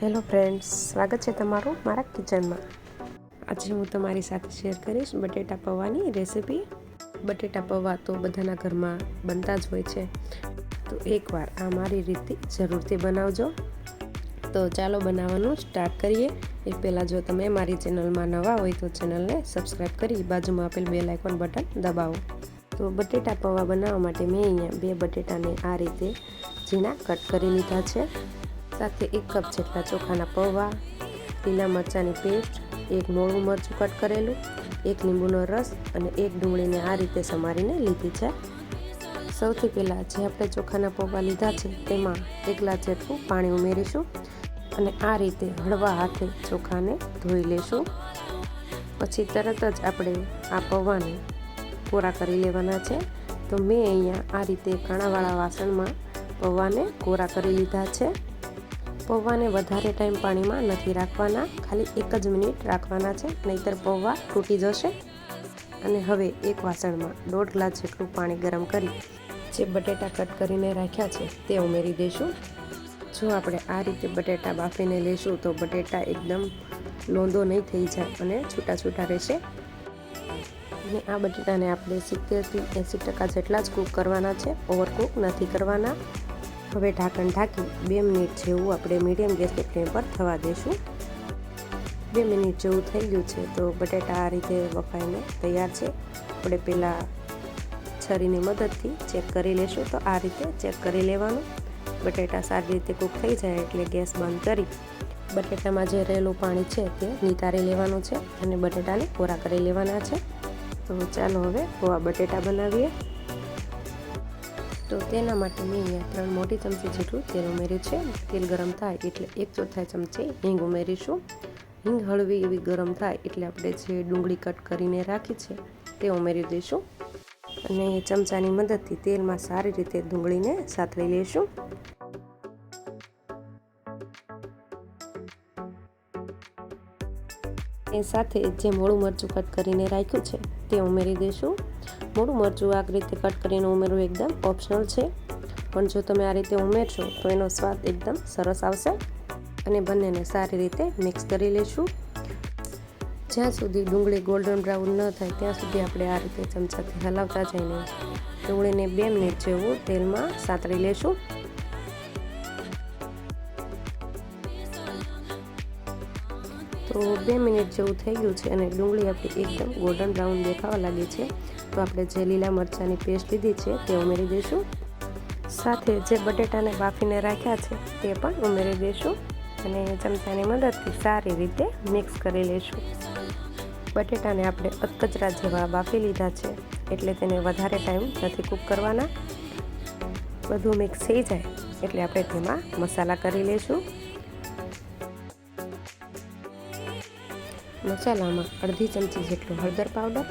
Hello friends સ્વાગત છે તમારું મારા કિચનમાં. આજે હું તમારી સાથે શેર કરીશ બટેટા પૌવાની રેસિપી બટેટા પૌવા તો બધાના ઘરમાં બનતા જ હોય છે. તો એકવાર આ મારી રીતે જરૂરથી બનાવજો. તો ચાલો બનાવવાનું સ્ટાર્ટ કરીએ. એ પહેલાં જો તમે મારી ચેનલમાં નવા હોય તો ચેનલને સબસ્ક્રાઈબ કરી બાજુમાં આપેલ બે લાઇકોન બટન દબાવો. તો બટેટા પૌવા બનાવવા માટે મેં અહીંયા બે બટેટાને આ રીતે ઝીણા કટ કરી લીધા છે. સાથે એક કપ જેટલા ચોખાના પૌવા લીલા મરચાંની પેસ્ટ, એક મોળું મરચું કટ કરેલું, એક લીંબુનો રસ અને એક ડુંગળીને આ રીતે સમારીને લીધી છે. સૌથી પહેલાં જે આપણે ચોખાના પૌવા લીધા છે તેમાં એક ગ્લાસ જેટલું પાણી ઉમેરીશું અને આ રીતે હળવા હાથે ચોખાને ધોઈ લેશું. પછી તરત જ આપણે આ પૌવાને કોરા કરી લેવાના છે. તો મેં અહીંયા આ રીતે કાણાવાળા વાસણમાં પૌવાને કોરા કરી લીધા છે. પૌવાને વધારે ટાઈમ પાણીમાં નથી રાખવાના. ખાલી એક જ મિનિટ રાખવાના છે, નહીતર પૌવા તૂટી જશે. અને હવે એક વાસણમાં દોઢ ગ્લાસ જેટલું પાણી ગરમ કરી, જે બટેટા કટ કરીને રાખ્યા છે, તે ઉમેરી દઈશું. જો આપણે આ રીતે બટેટા બાફીને લઈશું તો બટેટા એકદમ લોંદો નહીં થઈ જાય અને છૂટા છૂટા રહેશે. અને આ બટેટાને આપણે સિત્તેરથી એંસી ટકા જેટલા જ કૂક કરવાના છે. ઓવરકૂક નથી કરવાના. હવે ઢાંકણ ઢાંકી બે મિનિટ જેવું આપણે મીડિયમ ગેસની ફ્લેમ પર થવા દઈશું બે મિનિટ જેવું થઈ ગયું છે તો બટેટા આ રીતે વફાઈને તૈયાર છે. આપણે પહેલાં છરીની મદદથી ચેક કરી લેશું તો આ રીતે ચેક કરી લેવાનું. બટેટા સારી રીતે કૂક થઈ જાય એટલે ગેસ બંધ કરી બટેટામાં જે રહેલું પાણી છે તે નિતારી લેવાનું છે અને બટેટાને કોરા કરી લેવાના છે. તો ચાલો હવે ગોવા બટેટા બનાવીએ. તો તેના માટે મેં અહીંયા ત્રણ મોટી ચમચી જેટલું તેલ ઉમેર્યું છે. તેલ ગરમ થાય એટલે એક ચોથાઈ ચમચી હિંગ ઉમેરીશું. હિંગ, હળવી એવી ગરમ થાય એટલે આપણે જે ડુંગળી કટ કરીને રાખી છે તે ઉમેરી દઈશું. અને ચમચાની મદદથી તેલમાં સારી રીતે ડુંગળીને સાતળી લઈશું. એ સાથે જે મોળું મરચું કટ કરીને રાખ્યું છે તે ઉમેરી દઈશું. મોડું મરચું આ રીતે કટ કરીને ઉમેરવું એકદમ ઓપ્શનલ છે. પણ જો તમે આ રીતે ઉમેરશો, તો એનો સ્વાદ એકદમ સરસ આવશે અને બંનેને સારી રીતે મિક્સ કરી લઈશું જ્યાં સુધી ડુંગળી ગોલ્ડન બ્રાઉન ન થાય, ત્યાં સુધી આપણે આ રીતે ચમચાથી હલાવતા જઈને ડુંગળીને બે મિનિટ જેવું તેલમાં સાતરી લેશું. તો બે મિનિટ જેવું થઈ ગયું છે અને ડુંગળી આપણી એકદમ ગોલ્ડન બ્રાઉન દેખાવા લાગી છે. તો આપણે જે લીલા મરચાંની પેસ્ટ લીધી છે તે ઉમેરી દઈશું. સાથે જે બટેટાને બાફીને રાખ્યા છે તે પણ ઉમેરી દઈશું અને ચમચાની મદદથી સારી રીતે મિક્સ કરી લઈશું. બટેટાને આપણે અધકચરા જેવા બાફી લીધા છે એટલે તેને વધારે ટાઈમ નથી કૂક કરવાના. બધું મિક્સ થઈ જાય એટલે આપણે તેમાં મસાલા કરી લઈશું. મસાલામાં અડધી ચમચી જેટલો હળદર પાવડર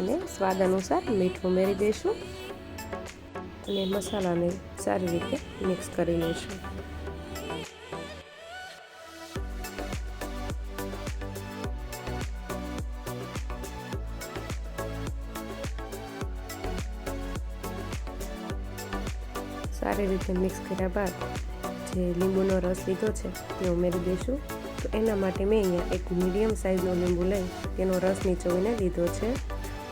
અને સ્વાદ અનુસાર મીઠું ઉમેરી દઈશું અને મસાલાને સારી રીતે મિક્સ કરી લઈશું. સારી રીતે મિક્સ કર્યા બાદ જે લીંબુનો રસ લીધો છે તે ઉમેરી દઈશું. તો એના માટે મેં અહીંયા એક મીડિયમ સાઇઝનો લીંબુ લઈ તેનો રસ નીચોવીને લીધો છે.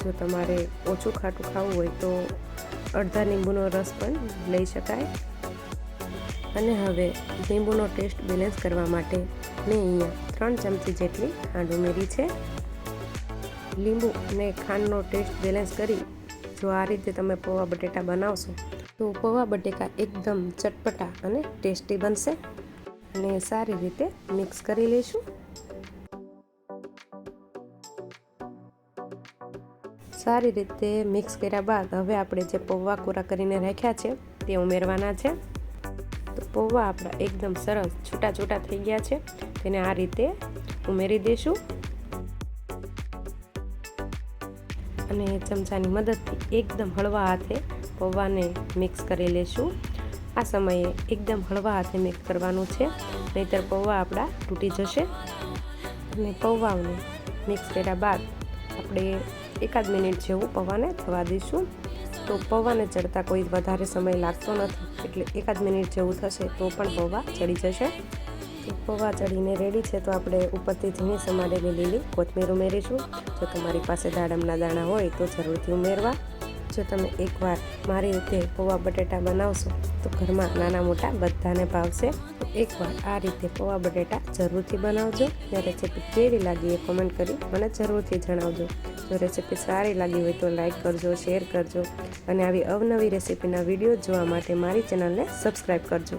જો તમારે ઓછું ખાટું ખાવું હોય તો અડધા લીંબુનો રસ પણ લઈ શકાય. અને હવે લીંબુનો ટેસ્ટ બેલેન્સ કરવા માટે મેં અહીંયા ત્રણ ચમચી જેટલી ખાંડ ઉમેરી છે. લીંબુ અને ખાંડનો ટેસ્ટ બેલેન્સ કરી જો આ રીતે તમે પૌવા બટેટા બનાવશો તો પૌવા બટેકા એકદમ ચટપટા અને ટેસ્ટી બનશે. અને સારી રીતે મિક્સ કરી લઈશું. સારી રીતે મિક્સ કર્યા બાદ હવે આપણે જે પૌવા કોરા કરીને રાખ્યા છે, તે ઉમેરવાના છે. તો પૌવા આપણા એકદમ સરસ છૂટા છૂટા થઈ ગયા છે, તેને આ રીતે ઉમેરી દઈશું અને ચમચાની મદદથી એકદમ હળવા હાથે પૌવાને મિક્સ કરી લેશું. આ સમયે એકદમ હળવા હાથે મિક્સ કરવાનું છે, નહીતર પૌવા આપણા તૂટી જશે. અને પૌવાઓને મિક્સ કર્યા બાદ આપણે એકાદ મિનિટ જેવું પૌવાને થવા દઈશું. તો પૌવાને ચડતા કોઈ વધારે સમય લાગતો નથી. એટલે એકાદ મિનિટ જેવું થશે તો પણ પૌવા ચડી જશે. પૌવા ચડીને રેડી છે તો આપણે ઉપરથી ઝીણી સમારેલી લીલી કોથમીર ઉમેરીશું. જો તમારી પાસે દાડમના દાણા હોય તો જરૂરથી ઉમેરવા. જો તમે એકવાર મારી રીતે પૌવા બટેટા બનાવશો તો ઘરમાં નાના મોટા બધાને ભાવશે. એકવાર આ રીતે પૌવા બટેટા જરૂરથી બનાવજો. ત્યારે રેસીપી કેવી લાગી એ કમેન્ટ કરી મને જરૂરથી જણાવજો. જો રેસીપી સારી લાગી હોય તો લાઈક કરજો, શેર કરજો અને આવી અવનવી રેસીપીના વીડિયો જોવા માટે મારી ચેનલને સબસ્ક્રાઈબ કરજો.